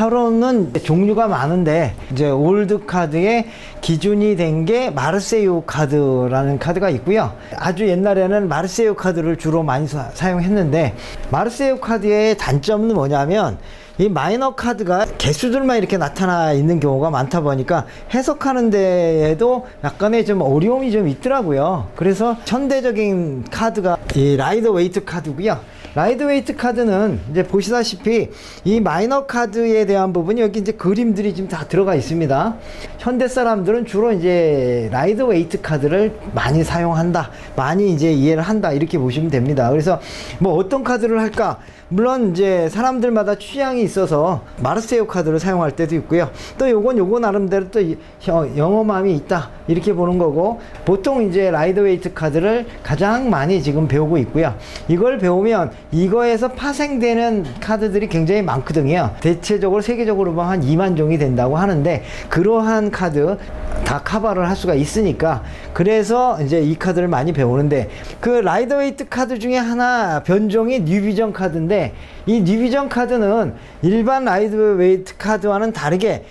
타로는 종류가 많은데 이제 올드 카드의 기준이 된 게 마르세유 카드라는 카드가 있고요. 아주 옛날에는 마르세유 카드를 주로 많이 사, 사용했는데 마르세유 카드의 단점은 뭐냐면 이 마이너 카드가 개수들만 이렇게 나타나 있는 경우가 많다 보니까 해석하는 데에도 약간의 좀 어려움이 좀 있더라고요. 그래서 현대적인 카드가 이 라이더 웨이트 카드고요. 라이드 웨이트 카드는 이제 보시다시피 이 마이너 카드에 대한 부분이 여기 이제 그림들이 지금 다 들어가 있습니다. 현대 사람들은 주로 이제 라이드 웨이트 카드를 많이 사용한다. 많이 이제 이해를 한다. 이렇게 보시면 됩니다. 그래서 뭐 어떤 카드를 할까? 물론 이제 사람들마다 취향이 있어서 마르세유 카드를 사용할 때도 있고요. 또 요건 요거 나름대로 또 영어맘이 있다. 이렇게 보는 거고 보통 이제 라이드웨이트 카드를 가장 많이 지금 배우고 있고요. 이걸 배우면 이거에서 파생되는 카드들이 굉장히 많거든요. 대체적으로 세계적으로 보면 한 2만 종이 된다고 하는데 그러한 카드 다 커버를 할 수가 있으니까 그래서 이제 이 카드를 많이 배우는데 그 라이더웨이트 카드 중에 하나 변종이 뉴비전 카드인데 이 뉴비전 카드는 일반 라이더웨이트 카드와는 다르게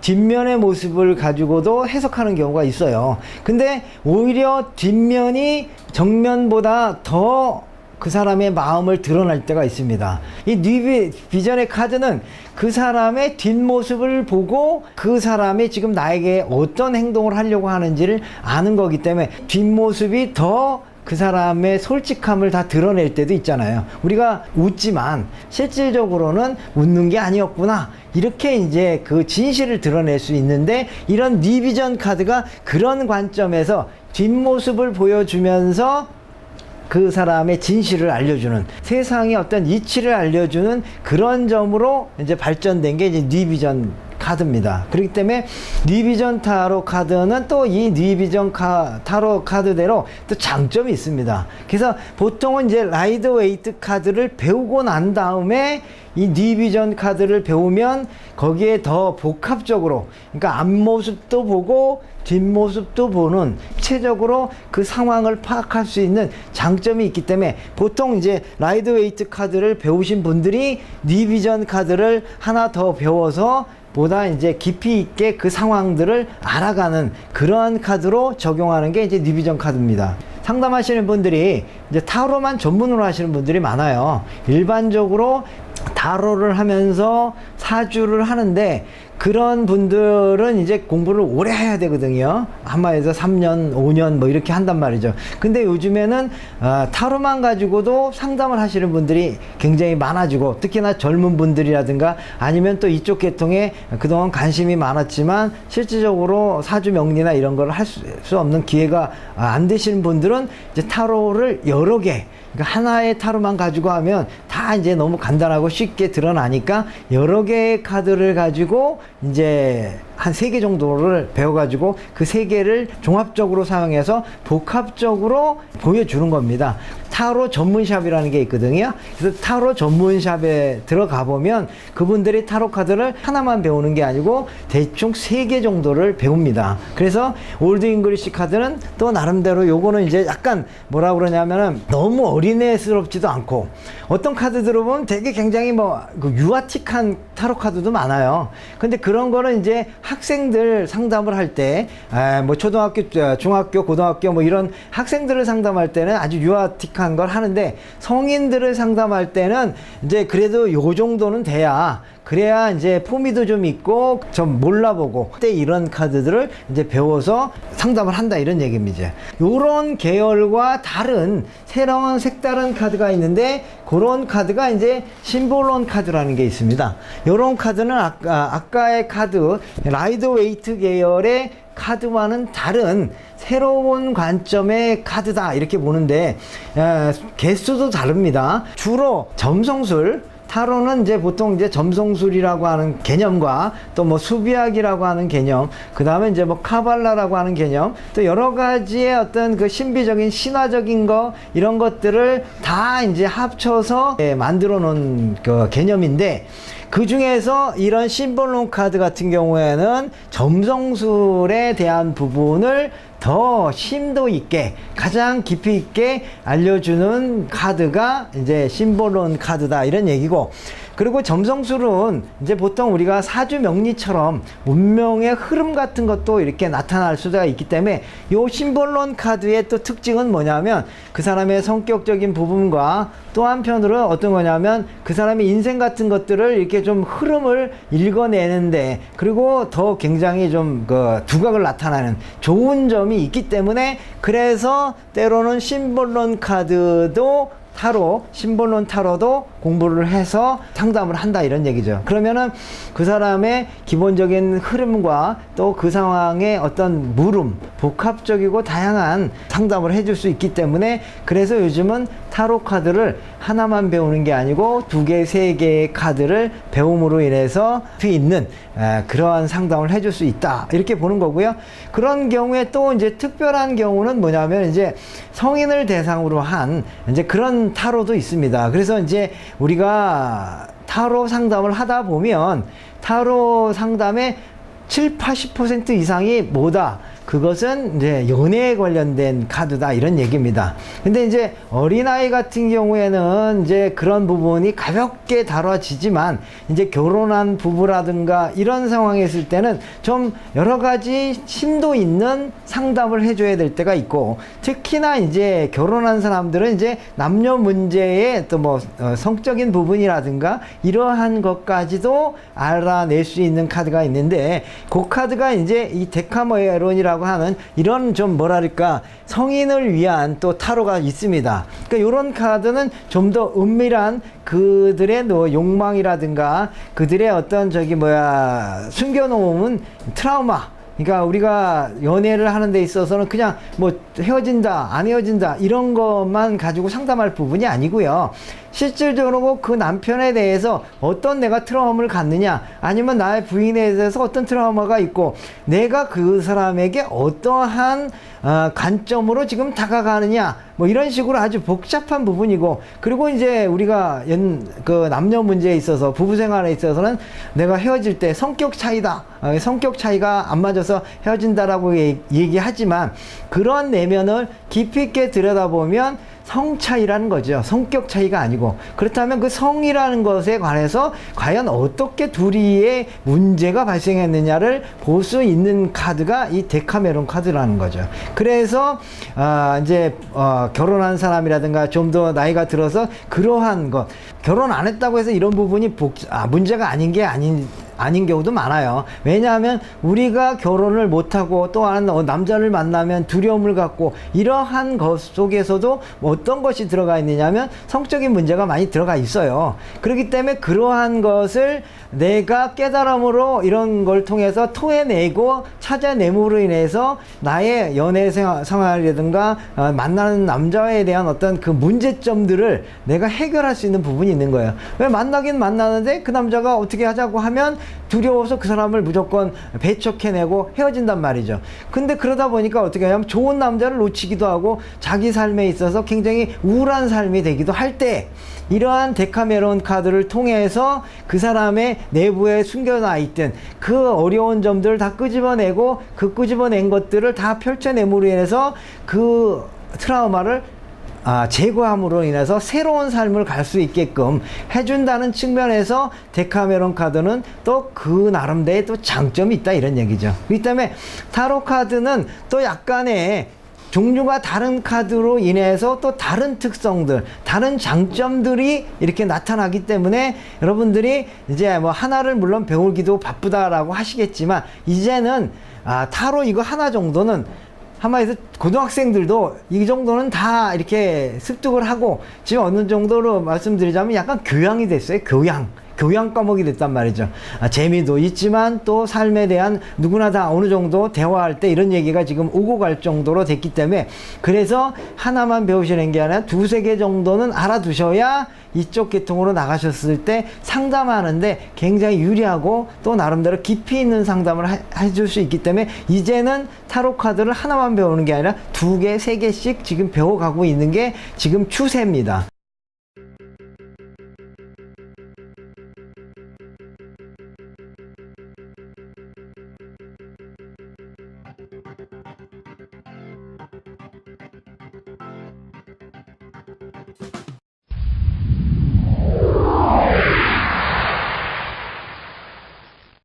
뒷면의 모습을 가지고도 해석하는 경우가 있어요. 근데 오히려 뒷면이 정면보다 더 그 사람의 마음을 드러날 때가 있습니다. 이 뉴비 비전의 카드는 그 사람의 뒷모습을 보고 그 사람이 지금 나에게 어떤 행동을 하려고 하는지를 아는 거기 때문에 뒷모습이 더그 사람의 솔직함을 다 드러낼 때도 있잖아요. 우리가 웃지만 실질적으로는 웃는 게 아니었구나. 이렇게 이제 그 진실을 드러낼 수 있는데 이런 뉴비전 카드가 그런 관점에서 뒷모습을 보여주면서 그 사람의 진실을 알려주는 세상의 어떤 이치를 알려주는 그런 점으로 이제 발전된 게 이제 뉴비전 카드입니다. 그렇기 때문에 뉴비전 타로 카드는 또 이 뉴비전 카, 타로 카드대로 또 장점이 있습니다. 그래서 보통은 이제 라이드 웨이트 카드를 배우고 난 다음에 이 뉴비전 카드를 배우면 거기에 더 복합적으로 그러니까 앞모습도 보고 뒷모습도 보는 체적으로 그 상황을 파악할 수 있는 장점이 있기 때문에 보통 이제 라이드 웨이트 카드를 배우신 분들이 뉴비전 카드를 하나 더 배워서 보다 이제 깊이 있게 그 상황들을 알아가는 그러한 카드로 적용하는 게 이제 뉴비전 카드입니다. 상담하시는 분들이 이제 타로만 전문으로 하시는 분들이 많아요. 일반적으로 타로를 하면서 사주를 하는데 그런 분들은 이제 공부를 오래 해야 되거든요. 한마디에서 3년, 5년 뭐 이렇게 한단 말이죠. 근데 요즘에는 아, 타로만 가지고도 상담을 하시는 분들이 굉장히 많아지고 특히나 젊은 분들이라든가 아니면 또 이쪽 계통에 그동안 관심이 많았지만 실질적으로 사주 명리나 이런 걸 할 수 없는 기회가 아, 안 되시는 분들은 이제 타로를 여러 개 그러니까 하나의 타로만 가지고 하면 다 이제 너무 간단하고 쉽게 드러나니까 여러 개의 카드를 가지고 이제 한 세 개 정도를 배워가지고 그 세 개를 종합적으로 사용해서 복합적으로 보여주는 겁니다. 타로 전문샵이라는 게 있거든요. 그래서 타로 전문샵에 들어가 보면 그분들이 타로 카드를 하나만 배우는 게 아니고 대충 세 개 정도를 배웁니다. 그래서 올드 잉글리시 카드는 또 나름대로 요거는 이제 약간 뭐라 그러냐면은 너무 어린애스럽지도 않고 어떤 카드들을 보면 되게 굉장히 뭐그 유아틱한 타로 카드도 많아요. 근데 그런 거는 이제 학생들 상담을 할때뭐 초등학교, 어, 중학교, 고등학교 뭐 이런 학생들을 상담할 때는 아주 유아틱한 걸 하는데 성인들을 상담할 때는 이제 그래도 요 정도는 돼야 그래야 이제 포미도 좀 있고 좀 몰라보고 그때 이런 카드들을 이제 배워서 상담을 한다 이런 얘기입니다. 요런 계열과 다른 새로운 색다른 카드가 있는데 그런 카드가 이제 심볼론 카드라는 게 있습니다. 요런 카드는 아까 아까의 카드 라이드 웨이트 계열의 카드와는 다른 새로운 관점의 카드다 이렇게 보는데 에, 개수도 다릅니다. 주로 점성술 타로는 이제 보통 이제 점성술이라고 하는 개념과 또 뭐 수비학이라고 하는 개념, 그 다음에 이제 뭐 카발라라고 하는 개념, 또 여러 가지의 어떤 그 신비적인 신화적인 거 이런 것들을 다 이제 합쳐서 예, 만들어 놓은 그 개념인데 그 중에서 이런 심볼론 카드 같은 경우에는 점성술에 대한 부분을 더 심도 있게 가장 깊이 있게 알려주는 카드가 이제 심볼론 카드다 이런 얘기고 그리고 점성술은 이제 보통 우리가 사주 명리처럼 운명의 흐름 같은 것도 이렇게 나타날 수가 있기 때문에 요 심볼론 카드의 또 특징은 뭐냐면 그 사람의 성격적인 부분과 또 한편으로 어떤 거냐면 그 사람의 인생 같은 것들을 이렇게 좀 흐름을 읽어내는데 그리고 더 굉장히 좀 그 두각을 나타나는 좋은 점이 있기 때문에 그래서 때로는 심볼론 카드도 타로, 심볼론 타로도 공부를 해서 상담을 한다 이런 얘기죠. 그러면은 그 사람의 기본적인 흐름과 또 그 상황의 어떤 물음, 복합적이고 다양한 상담을 해줄 수 있기 때문에 그래서 요즘은 타로 카드를 하나만 배우는 게 아니고 두 개, 세 개의 카드를 배움으로 인해서 수 있는 에, 그러한 상담을 해줄 수 있다 이렇게 보는 거고요. 그런 경우에 또 이제 특별한 경우는 뭐냐면 이제 성인을 대상으로 한 이제 그런 타로도 있습니다. 그래서 이제 우리가 타로 상담을 하다 보면 타로 상담의 7, 80% 이상이 뭐다? 그것은 이제 연애에 관련된 카드다 이런 얘기입니다. 근데 이제 어린아이 같은 경우에는 이제 그런 부분이 가볍게 다뤄지지만 이제 결혼한 부부라든가 이런 상황에 있을 때는 좀 여러 가지 심도 있는 상담을 해줘야 될 때가 있고 특히나 이제 결혼한 사람들은 이제 남녀 문제의 또 뭐 성적인 부분이라든가 이러한 것까지도 알아낼 수 있는 카드가 있는데 그 카드가 이제 이 데카메론이라고 하는 이런 좀 뭐랄까 성인을 위한 또 타로가 있습니다. 그러니까 이런 카드는 좀 더 은밀한 그들의 뭐 욕망이라든가 그들의 어떤 저기 뭐야 숨겨놓은 트라우마 그러니까 우리가 연애를 하는 데 있어서는 그냥 뭐 헤어진다, 안 헤어진다 이런 것만 가지고 상담할 부분이 아니고요. 실질적으로 그 남편에 대해서 어떤 내가 트라우마를 갖느냐 아니면 나의 부인에 대해서 어떤 트라우마가 있고 내가 그 사람에게 어떠한 어, 관점으로 지금 다가가느냐 뭐 이런 식으로 아주 복잡한 부분이고 그리고 이제 우리가 연, 그 남녀 문제에 있어서 부부 생활에 있어서는 내가 헤어질 때 성격 차이다 어, 성격 차이가 안 맞아서 헤어진다라고 얘- 얘기하지만 그런 내면을 깊이 있게 들여다보면 성 차이라는 거죠. 성격 차이가 아니고. 그렇다면 그 성이라는 것에 관해서 과연 어떻게 둘이의 문제가 발생했느냐를 볼 수 있는 카드가 이 데카메론 카드라는 거죠. 그래서, 아, 이제, 어, 결혼한 사람이라든가 좀 더 나이가 들어서 그러한 것. 결혼 안 했다고 해서 이런 부분이 복, 아, 문제가 아닌 게 아닌, 아닌 경우도 많아요. 왜냐하면 우리가 결혼을 못하고 또한 어, 남자를 만나면 두려움을 갖고 이러한 것 속에서도 어떤 것이 들어가 있느냐면 성적인 문제가 많이 들어가 있어요. 그렇기 때문에 그러한 것을 내가 깨달음으로 이런 걸 통해서 토해내고 찾아내므로 인해서 나의 연애 생활, 생활이라든가 어, 만나는 남자에 대한 어떤 그 문제점들을 내가 해결할 수 있는 부분이 있는 거예요. 왜 만나긴 만나는데 그 남자가 어떻게 하자고 하면 두려워서 그 사람을 무조건 배척해내고 헤어진단 말이죠. 근데 그러다 보니까 어떻게 하냐면 좋은 남자를 놓치기도 하고 자기 삶에 있어서 굉장히 우울한 삶이 되기도 할 때 이러한 데카메론 카드를 통해서 그 사람의 내부에 숨겨놔 있던 그 어려운 점들을 다 끄집어내고 그 끄집어낸 것들을 다 펼쳐내므로 인해서 그 트라우마를 아, 제거함으로 인해서 새로운 삶을 갈 수 있게끔 해준다는 측면에서 데카메론 카드는 또 그 나름대로의 또 장점이 있다 이런 얘기죠. 그렇기 때문에 타로 카드는 또 약간의 종류가 다른 카드로 인해서 또 다른 특성들, 다른 장점들이 이렇게 나타나기 때문에 여러분들이 이제 뭐 하나를 물론 배우기도 바쁘다라고 하시겠지만 이제는 아, 타로 이거 하나 정도는 한마디로 고등학생들도 이 정도는 다 이렇게 습득을 하고 지금 어느 정도로 말씀드리자면 약간 교양이 됐어요. 교양. 교양 과목이 됐단 말이죠. 아, 재미도 있지만 또 삶에 대한 누구나 다 어느 정도 대화할 때 이런 얘기가 지금 오고 갈 정도로 됐기 때문에 그래서 하나만 배우시는 게 아니라 두세 개 정도는 알아두셔야 이쪽 계통으로 나가셨을 때 상담하는데 굉장히 유리하고 또 나름대로 깊이 있는 상담을 하- 해줄 수 있기 때문에 이제는 타로 카드를 하나만 배우는 게 아니라 두 개, 세 개씩 지금 배워가고 있는 게 지금 추세입니다.